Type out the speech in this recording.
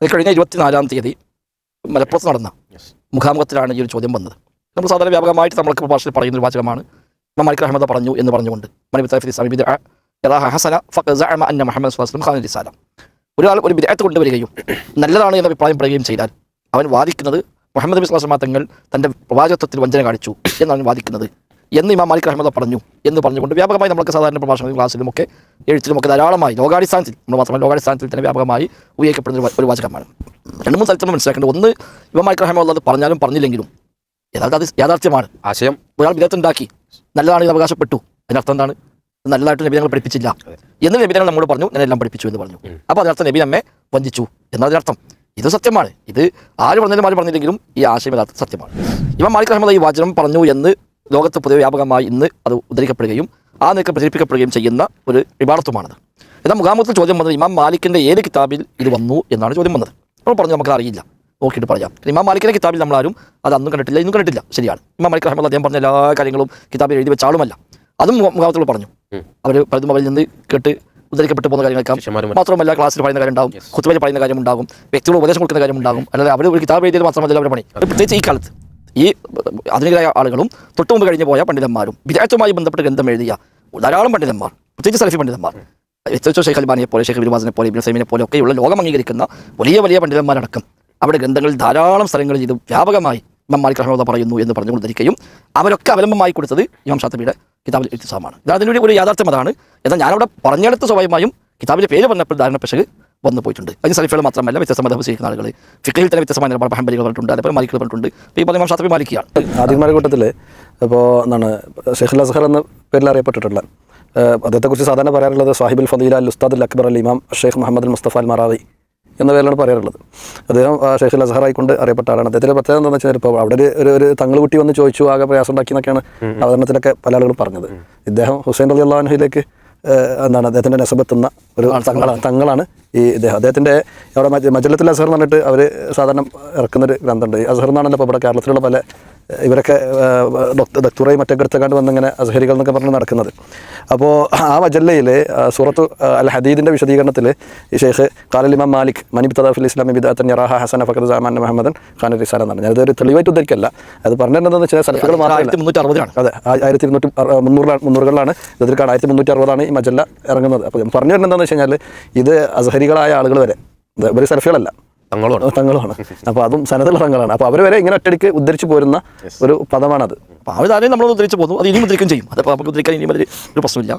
അത് കഴിഞ്ഞ ഇരുപത്തിനാലാം തീയതി മലപ്പുറത്ത് നടന്ന മുഖാമുഖത്തിലാണ് ഈ ഒരു ചോദ്യം വന്നത്. നമ്മൾ സാധാരണ വ്യാപകമായിട്ട് നമ്മൾക്ക് ഭാഷയിൽ പറയുന്ന ഒരു വാചകമാണ്. നമ്മൾ മാലിക് റഹ്മദ പറഞ്ഞു എന്ന് പറഞ്ഞുകൊണ്ട് ഹസന അന്ന മുഹമ്മദ് വസല്ലം ഖാന റിസാല ഒരാൾ ഒരു വിദേഹത്ത് കൊണ്ടുവരികയും നല്ലതാണ് എന്ന അഭിപ്രായം പറയുകയും ചെയ്താൽ അവൻ വാദിക്കുന്നത് മുഹമ്മദ് നബി തങ്ങൾ തന്റെ പ്രവാചകത്വത്തിൽ വഞ്ചന കാണിച്ചു എന്നാണ് വാദിക്കുന്നത്. എന്ന് ഇമാം മാലിക് റഹ്മദ പറഞ്ഞു എന്ന് പറഞ്ഞുകൊണ്ട് വ്യാപകമായി നമുക്ക് സാധാരണ പ്രഭാഷണ ക്ലാസ്സിലുമൊക്കെ എഴുത്തിലുമൊക്കെ ധാരാളമായി ലോകാടിസ്ഥാനത്തിൽ നമ്മൾ മാത്രമല്ല ലോകാടിസ്ഥാനത്തിൽ തന്നെ വ്യാപകമായി ഉപയോഗിക്കപ്പെടുന്ന ഒരു വാചകമാണ്. രണ്ട് മൂന്ന് സ്ഥലത്ത് നമ്മൾ മനസ്സിലാക്കേണ്ടത് ഒന്ന് ഇമാം മാലിക് റഹ്മദ അത് പറഞ്ഞാലും പറഞ്ഞില്ലെങ്കിലും യഥാർത്ഥ അത് യാഥാർത്ഥ്യമാണ്. ആശയം? ഒരാൾ വിദഗ്ധുണ്ടാക്കി നല്ലതാണ് ഇത് അവകാശപ്പെട്ടു. അതിനർത്ഥം എന്താണ്? നല്ലതായിട്ട് നബി ഞങ്ങൾ പഠിപ്പിച്ചില്ല. എന്ന് നബി ഞങ്ങൾ നമ്മോട് പറഞ്ഞു ഞാൻ എല്ലാം പഠിപ്പിച്ചു എന്ന് പറഞ്ഞു. അപ്പോൾ അതിനർത്ഥം നബി നമ്മെ വഞ്ചിച്ചു എന്നതിനർത്ഥം ഇത് സത്യമാണ്. ഇത് ആര് പറഞ്ഞാലും ആര് പറഞ്ഞില്ലെങ്കിലും ഈ ആശയം യഥാർത്ഥ സത്യമാണ്. ഇവ മാലിക് റഹ്മദ് ഈ വാചനം പറഞ്ഞു എന്ന് ലോകത്ത് പൊതുവെ വ്യാപകമായി ഇന്ന് അത് ഉദ്ധരിക്കപ്പെടുകയും ആ നിലയ്ക്ക് പ്രചരിപ്പിക്കപ്പെടുകയും ചെയ്യുന്ന ഒരു വിഭാഗത്വമാണത് എന്നാൽ മുഖാമുഖത്തിൽ ചോദ്യം വന്നത് ഇമാം മാലിക്കിന്റെ ഏത് കിതാബിൽ ഇത് വന്നു എന്നാണ് ചോദ്യം വന്നത്. അപ്പോൾ പറഞ്ഞു നമുക്ക് അറിയില്ല. നോക്കിയിട്ട് പറയാം. ഇമാം മാലിക്കിന്റെ കിതാബിൽ നമ്മളാരും അത് അന്നും കണ്ടിട്ടില്ല ഇന്നും കണ്ടിട്ടില്ല. ശരിയാണ്. ഇമാം മാലിക് റഹ്മദ് അദ്ദേഹം പറഞ്ഞ എല്ലാ കാര്യങ്ങളും കിതാബിൽ എഴുതി വെച്ച ആളുമല്ല. അതും മുഖ- മുഖാമുഖത്തിൽ പറഞ്ഞു. അവർ പലതും അവരിൽ നിന്ന് കേട്ട് ഉദ്ധരിക്കപ്പെട്ടു പോകുന്ന കാര്യങ്ങളൊക്കെ മാത്രമല്ല ക്ലാസ്സിൽ പറയുന്ന കാര്യം ഉണ്ടാകും കുത്തുബയിൽ പറയുന്ന കാര്യം ഉണ്ടാകും വ്യക്തികൾ ഉപദേശം കൊടുക്കുന്ന കാര്യം ഉണ്ടാകും അല്ലാതെ അവർ ഒരു കിതാബ് എഴുതിയത് മാത്രമല്ല അവരുടെ പണി. പ്രത്യേകിച്ച് ഈ കാലത്ത്. ഈ ആധുനികരായ ആളുകളും തൊട്ടു മുമ്പ് കഴിഞ്ഞു പോയ പണ്ഡിതന്മാരും വിദ്യാർത്ഥിയുമായി ബന്ധപ്പെട്ട് ഗ്രന്ഥം എഴുതിയ ധാരാളം പണ്ഡിതന്മാർ പ്രത്യേകിച്ച് സലഫി പണ്ഡിതന്മാർ എച്ച് ഷെയ്ഖ് അൽബാനിയെ പോലെ ഷെയ്ഖ് ബിരുവാസിനെ പോലെ ഇബ്നു സൈമിനെ പോലെ ഒക്കെയുള്ള ലോകം അംഗീകരിക്കുന്ന വലിയ വലിയ പണ്ഡിതന്മാരടക്കം അവിടെ ഗ്രന്ഥങ്ങളിൽ ധാരാളം സ്ഥലങ്ങളിൽ ഇത് വ്യാപകമായി ഇമാം മാലിക് പറയുന്നു എന്ന് പറഞ്ഞുകൊണ്ടിരിക്കുകയും അവരൊക്കെ അവലംബമായി കൊടുത്തത് ഇമാം ഷാത്തബിയുടെ കിതാബിൽ ഇത്തിസാമാണ് ഇതാ അതിന്റെ ഒരു യാഥാർത്ഥ്യം അതാണ്. എന്നാൽ ഞാനവിടെ പറഞ്ഞെടുത്ത സ്വാഭാവികമായും കിതാബിന്റെ പേര് പറഞ്ഞപ്പോൾ ധാരണ പെശക് വന്നു പോയിട്ടുണ്ട്. അതിന് സലിഫുകൾ മാത്രമല്ല വ്യത്യസ്ത മതം സ്വീകരിക്കുന്ന ആളുകൾ ഫിക്കയിൽ തന്നെ വ്യത്യസ്തമായ നിലപാട് ഹംബലികൾ പറഞ്ഞിട്ടുണ്ട്. അതേപോലെ മാലിക്കുകൾ പറഞ്ഞിട്ടുണ്ട്. ഇപ്പോൾ ഈ പറഞ്ഞ ഇമാം ഷാത്തബി മാലിക്കിയാണ്. ആദ്യമാരുടെ കൂട്ടത്തിൽ ഇപ്പോൾ എന്താണ് ഷെഹ് അസ്ഹർ എന്ന പേരിൽ അറിയപ്പെട്ടിട്ടുള്ള അദ്ദേഹത്തെക്കുറിച്ച് സാധാരണ പറയാറുള്ളത് സാഹിബുൽ ഫദീല അൽ ഉസ്താദ് അൽ അക്ബർ അൽ ഇമാം ഷെയ്ഖ് മുഹമ്മദ് അൽ മുസ്തഫ അൽ മറാവി എന്ന പേരിലാണ് പറയാറുള്ളത്. അദ്ദേഹം ഷെയ്ഖ് ഷെയ്ഖുൽ അസ്ഹർ ആയിക്കൊണ്ട് അറിയപ്പെട്ട ആളാണ്. അദ്ദേഹത്തിന്റെ പ്രത്യേകത എന്താണെന്ന് വെച്ചാൽ ഇപ്പോൾ അവിടെ ഒരു- ഒരു ഒരു തങ്ങൾ കുട്ടി വന്ന് ചോദിച്ചു ആകെ പ്രയാസം ഉണ്ടാക്കി എന്നൊക്കെയാണ് അവതരണത്തിലൊക്കെ പല ആളുകളും പറഞ്ഞത്. ഇദ്ദേഹം ഹുസൈൻ അലി അള്ളാഹുഹിലേക്ക് എന്താണ് അദ്ദേഹത്തിന്റെ നെസബെത്തുന്ന ഒരു തങ്ങളാണ്. തങ്ങളാണ് ഈ ഇദ്ദേഹം. അദ്ദേഹത്തിന്റെ അവിടെ മജലത്തിൽ അസഹർ എന്ന് പറഞ്ഞിട്ട് അവർ സാധാരണ ഇറക്കുന്നൊരു ഗ്രന്ഥമുണ്ട്. ഈ അസഹർ എന്നാണല്ലോ ഇപ്പോൾ ഇവിടെ കേരളത്തിലുള്ള പല ഇവരൊക്കെ ദക്തുറയും മറ്റൊക്കെ എടുത്തക്കാണ്ട് വന്നിങ്ങനെ അസഹരികൾ എന്നൊക്കെ പറഞ്ഞ് നടക്കുന്നത്. അപ്പോൾ ആ മജല്ലയിൽ സൂറത്ത് അൽ ഹദീദിന്റെ വിശദീകരണത്തിൽ ഈ ഷെയ്ഖ് കാലലിമാം മാലിക് മനിബ് തദാഫുൽ ഇസ്ലാമി ബിദാത്തൻ യറാഹ ഹസൻ ഫഖർ ജാമാൻ മുഹമ്മദൻ ഖാൻ റിസാൻ എന്നാണ്. ഞാനത് ഒരു തെളിവായിട്ട് ഉദ്ധരിക്കല്ല. അത് പറഞ്ഞിരുന്നതെന്ന് വെച്ചാൽ സലഫുകൾ മാത്രമല്ല. അതെ ആയിരത്തി ഇരുന്നൂറ്റി മുന്നൂറിലാണ് മുന്നൂറുകളിലാണ് ഇതിൽക്കാണ് ആയിരത്തി മുന്നൂറ്റി അറുപതാണ് ഈ മജല്ല ഇറങ്ങുന്നത്. അപ്പോൾ പറഞ്ഞു വരുന്നത് എന്താണെന്ന് വെച്ച് കഴിഞ്ഞാൽ ഇത് അസഹരികളായ ആളുകൾ വരെ. ഇവർ സെൽഫികളല്ല തങ്ങളുമാണ്. തങ്ങളുമാണ്. അപ്പോൾ അതും സനത്തുള്ള തങ്ങളാണ്. അപ്പോൾ അവർ വരെ ഇങ്ങനെ ഒറ്റടിക്ക് ഉദ്ധരിച്ച് പോരുന്ന ഒരു പദമാണത്. അപ്പോൾ അവർ ആരെയും നമ്മൾ ഉദ്ധരിച്ച് പോകുന്നു അത് ഇനിയും ഉദ്ധരിക്കും ചെയ്യും. അതപ്പോൾ നമുക്ക് ഉദ്ധരിക്കാൻ ഇനിയും അതിൽ ഒരു പ്രശ്നമില്ല.